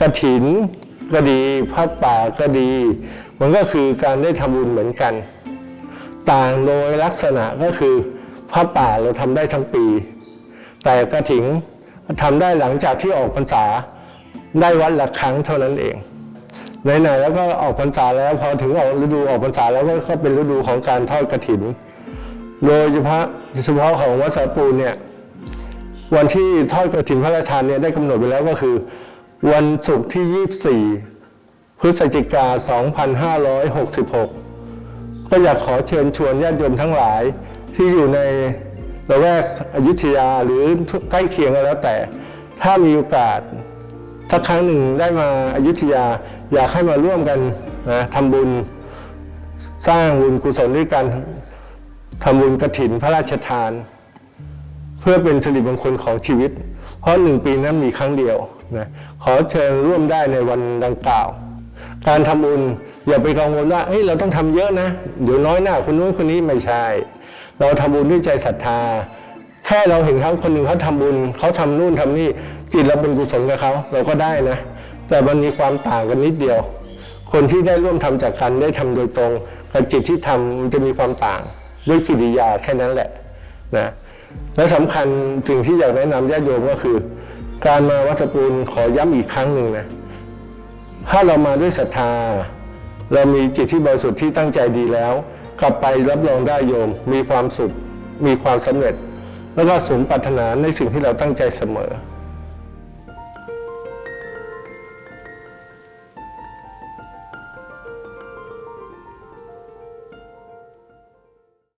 กระถินก็ดีผ้าป่าก็ดี มันก็คือการได้ทำบุญเหมือนกัน ต่างโดยลักษณะก็คือผ้าป่าเราทำได้ทั้งปี แต่กระถินทำได้หลังจากที่ออกพรรษาได้วันละครั้งเท่านั้นเองไหนๆแล้วก็ออกพรรษาแล้วพอถึงออกฤดูออกพรรษาแล้วก็ก็เป็นฤดูของการทอดกระถิน โดยเฉพาะเฉพาะของวัดสาปูเนี่ยวันที่ทอดกระถินพระราชทานเนี่ยได้กำหนดไว้แล้วก็คือ วันศุกร์ที่ 24 พฤศจิกา 2566 ก็อยากขอเชิญชวนญาติโยมทั้งหลายที่อยู่ในละแวกอยุธยาหรือใกล้เคียงก็แล้วแต่ ถ้ามีโอกาสสักครั้งหนึ่งได้มาอายุทยาอยากให้มาร่วมกันนะทำบุญสร้างบุญกุศลด้วยกันทำบุญกระถินพระราชทาน เพื่อเป็นสิริมงคลของชีวิต เพราะหนึ่งปีนั้นมีครั้งเดียวนะขอเชิญร่วมได้ในวันดังกล่าว การทำบุญอย่าไปกังวลว่าเฮ้ยเราต้องทำเยอะนะ เดี๋ยวน้อยหน้าคนนู้นคนนี้ไม่ใช่ เราทำบุญด้วยใจศรัทธา แค่เราเห็นเขาคนหนึ่งเขาทำบุญเขาทำนู่นทำนี่จิตเราเป็นกุศลกับเขาเราก็ได้นะ แต่มันมีความต่างกันนิดเดียว คนที่ได้ร่วมทำจากกันได้ทำโดยตรงกับจิตที่ทำมันจะมีความต่างด้วยกิริยาแค่นั้นแหละนะ และสำคัญสิ่งที่อยากแนะนำญาติโยมก็คือ การมาวัดสกุลขอย้ำอีกครั้งหนึ่งนะถ้าเรามาด้วยศรัทธา เรามีจิตที่บริสุทธิ์ที่ตั้งใจดีแล้ว กลับไปรับรองได้โยม มีความสุข มีความสำเร็จ แล้วก็สมปรารถนาในสิ่งที่เราตั้งใจเสมอ